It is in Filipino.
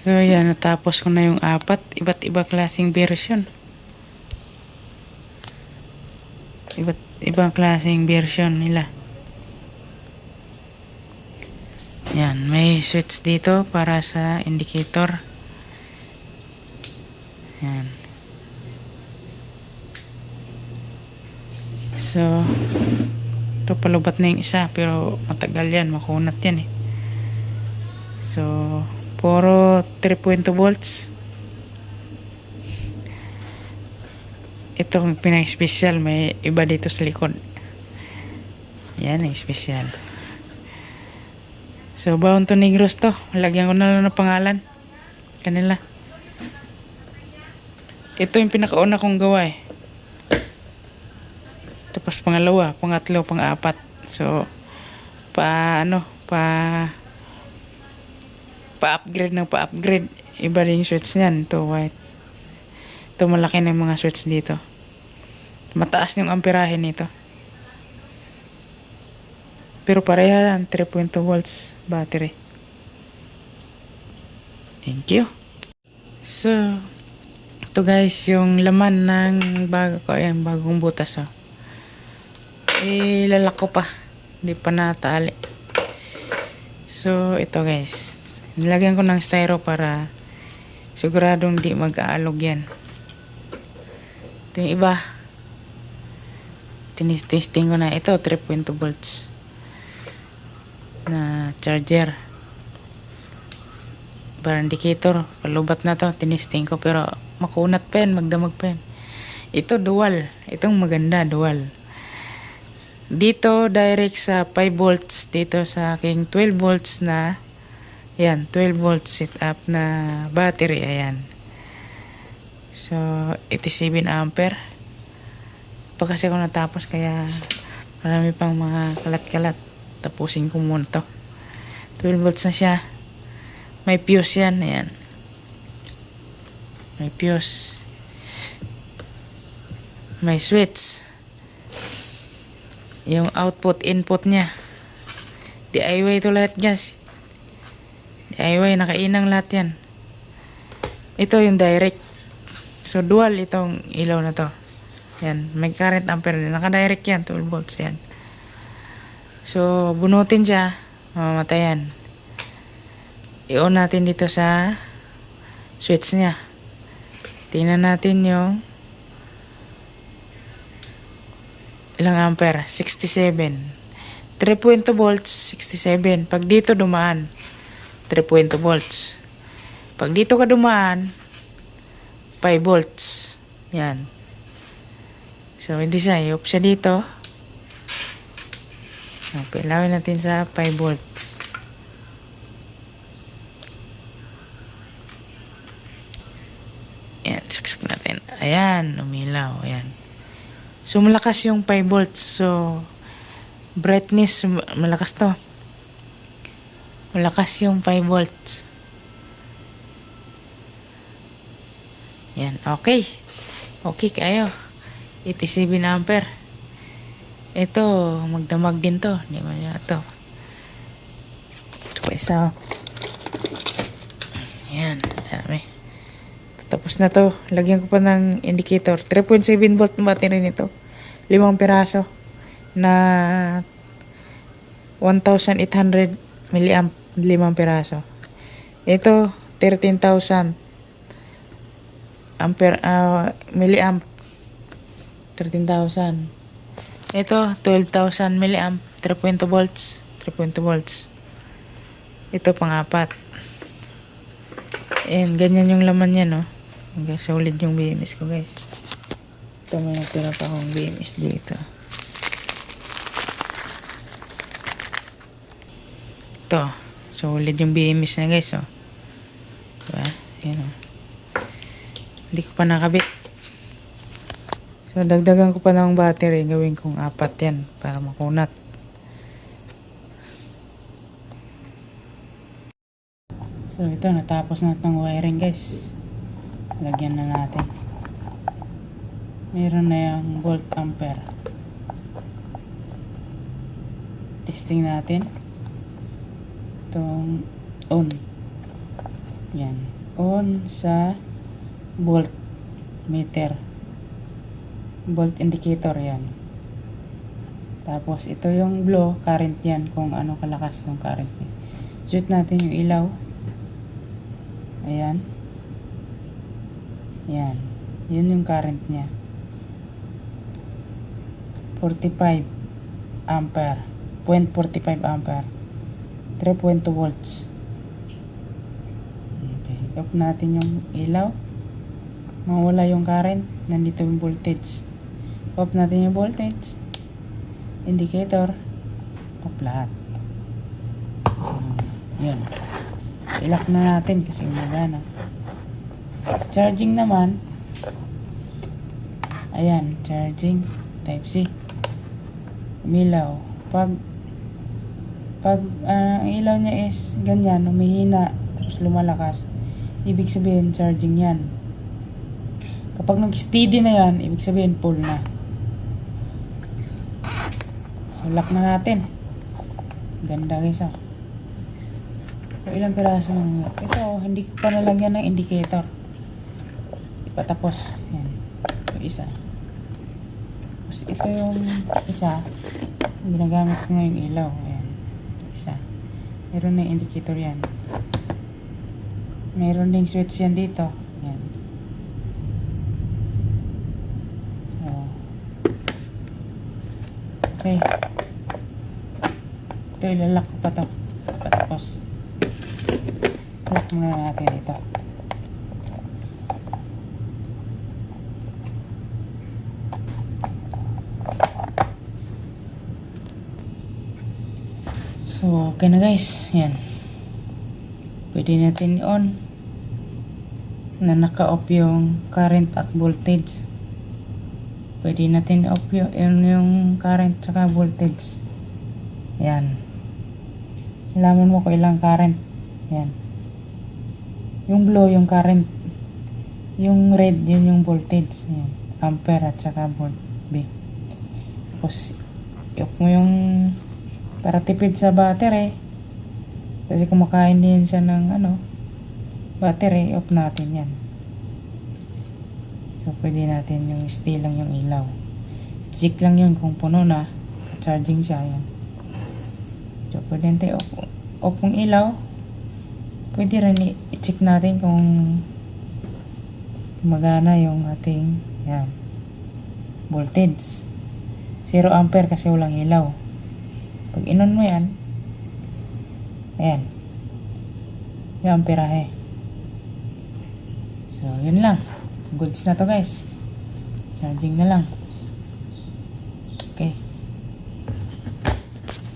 So, yan. Natapos ko na yung apat. Iba't iba klaseng version. Iba't ibang klaseng version nila. Yan. May switch dito para sa indicator. Yan. So, ito palubat na yung isa pero matagal yan. Makunat yan eh. So, puro 3.2 volts. Itong pinang-special, may iba dito sa likod. Yan ang special. So, Baon to Negros to. Lagyan ko na lang ng pangalan. Kanila. Ito yung pinakauna kong gawa eh. Tapos pangalawa, pangatlo, pang-apat. So, pa ano, pa pa-upgrade ng pa-upgrade. Iba rin switch niyan. Ito white. Ito malaki yung mga switch dito. Mataas yung amperahe nito. Pero pareha lang, 3.2 volts battery. Thank you. So, ito guys, yung laman ng bago ko, ayan, bagong butas oh. Eh, lalak ko pa. Hindi pa natali. So, ito guys. Nilagyan ko ng styro para siguradong di mag-aalog yan. Ito yung iba. Tinis-testing ko na. Ito, 3.2 volts na charger. Bar indicator. Palubat na to. Tinisting ko pero makunat pa yan. Magdamag pa yan. Ito dual. Itong maganda, dual. Dito direct sa 5 volts. Dito sa aking 12 volts na Ayan, 12 volt setup na battery. Ayan. So, 87 ampere. Pa kasi ako natapos kaya marami pang mga kalat-kalat. Tapusin ko muna to. 12 volts na siya. May fuse yan. Ayan. May fuse. May switch. Yung output, input niya. DIY ito lahat guys. DIY, nakainang lahat yan. Ito yung direct. So, dual itong ilaw na to. Yan, may current ampere din. Naka-direct yan, 12 volts yan. So, bunutin siya, mamamatay yan. I-on natin dito sa switch niya. Tingnan natin yung ilang ampere? 67. 3.2 volts, 67. Pag dito dumaan, 3.2 volts. Pag dito ka dumaan, 5 volts. Yan. So, hindi siya. I-off siya dito. Okay, natin sa 5 volts. Yan, saksak natin. Ayan, umilaw. Ayan. So, malakas yung 5 volts. So, brightness, malakas to. Malakas yung 5 volts. Yan, okay. Okay kayo. 87 ampere. Ito, magdamag din to. Hindi mo niya ito. Ito pa isa. Yan, dami. Tapos na to. Lagyan ko pa ng indicator. 3.7 volt ng battery nito. Limang piraso. Na 1,800 milliamp. Limang piraso. Ito, 13,000 ampere, ah, milliamp. 13,000. Ito, 12,000 milliamp. 3.2 volts. 3.2 volts. Ito, pang-apat. Ayan, ganyan yung laman niya, no? Hanggang solid yung BMS ko, guys. Ito, may natira pa akong BMS dito. Ito, solid yung BMS niya, guys, oh. Diba? Ayan, oh. Hindi ko pa nakabit. So, dagdagan ko pa ng battery. Gawin kong apat yan para makunat. So, ito. Natapos na itong wiring, guys. Lagyan na natin. Meron na yung volt ampere. Testing natin. Itong on. Yan. On sa volt meter. Volt indicator yan. Tapos ito yung blow, current yan kung ano kalakas yung current niya. Shoot natin yung ilaw. Ayan. Yan. Yun yung current niya. 45 ampere. 0.45 ampere. 3.2 volts. Okay. Off natin yung ilaw. Mawala yung current. Nandito yung voltage. Off natin yung voltage. Indicator. Off lahat. So, yun. Ilock na natin kasi magana. Charging naman. Ayan, charging. Type C. Umilaw. Pag pag ah, ang ilaw niya is ganyan, humihina, tapos lumalakas, ibig sabihin charging yan. Kapag nag-steady na yan, ibig sabihin full na. So, lock na natin. Ganda guys ah. So, ilang piraso ng Ito, hindi ko pa nalagyan ng indicator. Di pa tapos. Yan. Ito isa. Tapos ito yung isa. Ginagamit ko ngayong ilaw. Isa. Meron na indicator yan. Meron ding switch yan dito. Yan. So. Okay. Ito, ilalak ko pa to. Patapos. Lock muna natin ito. So, okay na guys. Yan. Pwede natin on na naka-off yung current at voltage. Pwede natin off yung, yun yung current tsaka voltage. Yan. Alaman mo kung ilang current. Yan. Yung blue, yung current. Yung red, yun yung voltage. Yan. Ampere at saka volt B. Tapos, i-off mo yung para tipid sa battery. Kasi kumakain din siya ng ano, battery, off natin yan. So, pwede natin yung stay lang yung ilaw. Check lang yun kung puno na, charging siya, yan. So, pwede natin off, off yung ilaw. Pwede rin i-check natin kung magana yung ating, yan, voltage. 0 ampere kasi walang ilaw. Pag inon mo yan, ayan, yung amperahe. So, yun lang. Goods na to guys. Charging na lang.